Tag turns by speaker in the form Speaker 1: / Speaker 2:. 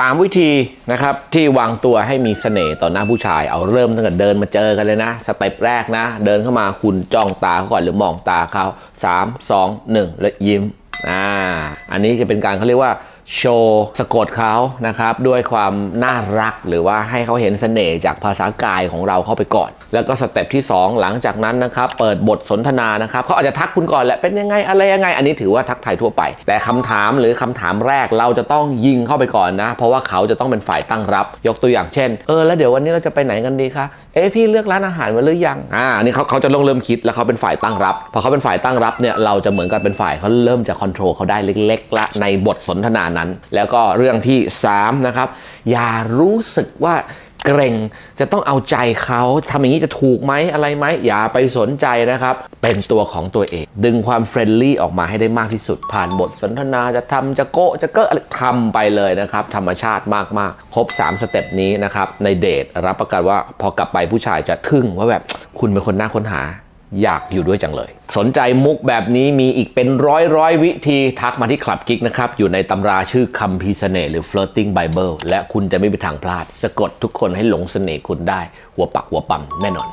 Speaker 1: ตามวิธีนะครับที่วางตัวให้มีเสน่ห์ต่อหน้าผู้ชายเอาเริ่มตั้งแต่เดินมาเจอกันเลยนะ สเต็ปแรกนะ เดินเข้ามาคุณจ้องตาเขาก่อนหรือมองตาเขา3 2 1 แล้วยิ้มอ่าอันนี้จะเป็นการเขาเรียกว่า โชว์สะกดเขานะครับ ด้วยความน่ารักหรือว่าให้เขาเห็นเสน่ห์จากภาษากายของเราเข้าไปก่อน แล้วก็สเต็ปที่ 2 หลังจากนั้นนะครับ เปิดบทสนทนานะครับเขาอาจจะทักคุณก่อนแหละเป็นยังไงอะไรยังไง อันนี้ถือว่าทักทายทั่วไป แต่คำถามหรือคำถามแรกเราจะต้องยิงเข้าไปก่อนนะ เพราะว่าเขาจะต้องเป็นฝ่ายตั้งรับ ยกตัวอย่างเช่นเออแล้วเดี๋ยววันนี้เราจะไปไหนกันดีคะเอ๊ะพี่เลือกร้านอาหารมาหรือยังอ่าอันนี้เขาเขาจะลงเริ่มคิดแล้วเขาเป็นฝ่ายตั้งรับพอเขาเป็นฝ่ายตั้งรับเนี่ยเราจะเหมือนกับเป็นฝ่ายเขาเริ่มจะคอนโทรลเขาได้เล็กๆละในบทสนทนานั้น แล้วก็เรื่องที่สามนะครับอย่ารู้สึกว่าเกรงจะต้องเอาใจเขาทำอย่างนี้จะถูกไหมอะไรไหมอย่าไปสนใจนะครับ เป็นตัวของตัวเอง ดึงความเฟรนลี่ออกมาให้ได้มากที่สุด ผ่านบทสนทนาจะทำจะโกะจะเกอะอะไรทำไปเลยนะครับ ธรรมชาติมากๆ ครบ 3 สเต็ปนี้นะครับ ในเดทรับประกันว่าพอกลับไปผู้ชายจะทึ่งว่าแบบคุณเป็นคนน่าค้นหา อยากอยู่ด้วยจังเลย สนใจมุกแบบนี้มีอีกเป็นร้อยร้อยวิธีทักมาที่คลับกิ๊กนะครับ อยู่ในตำราชื่อคำพีเสน่ห์หรือ flirting bible และคุณจะไม่มีทางพลาด สะกดทุกคนให้หลงเสน่ห์คุณได้ หัวปักหัวปั๊มแน่นอน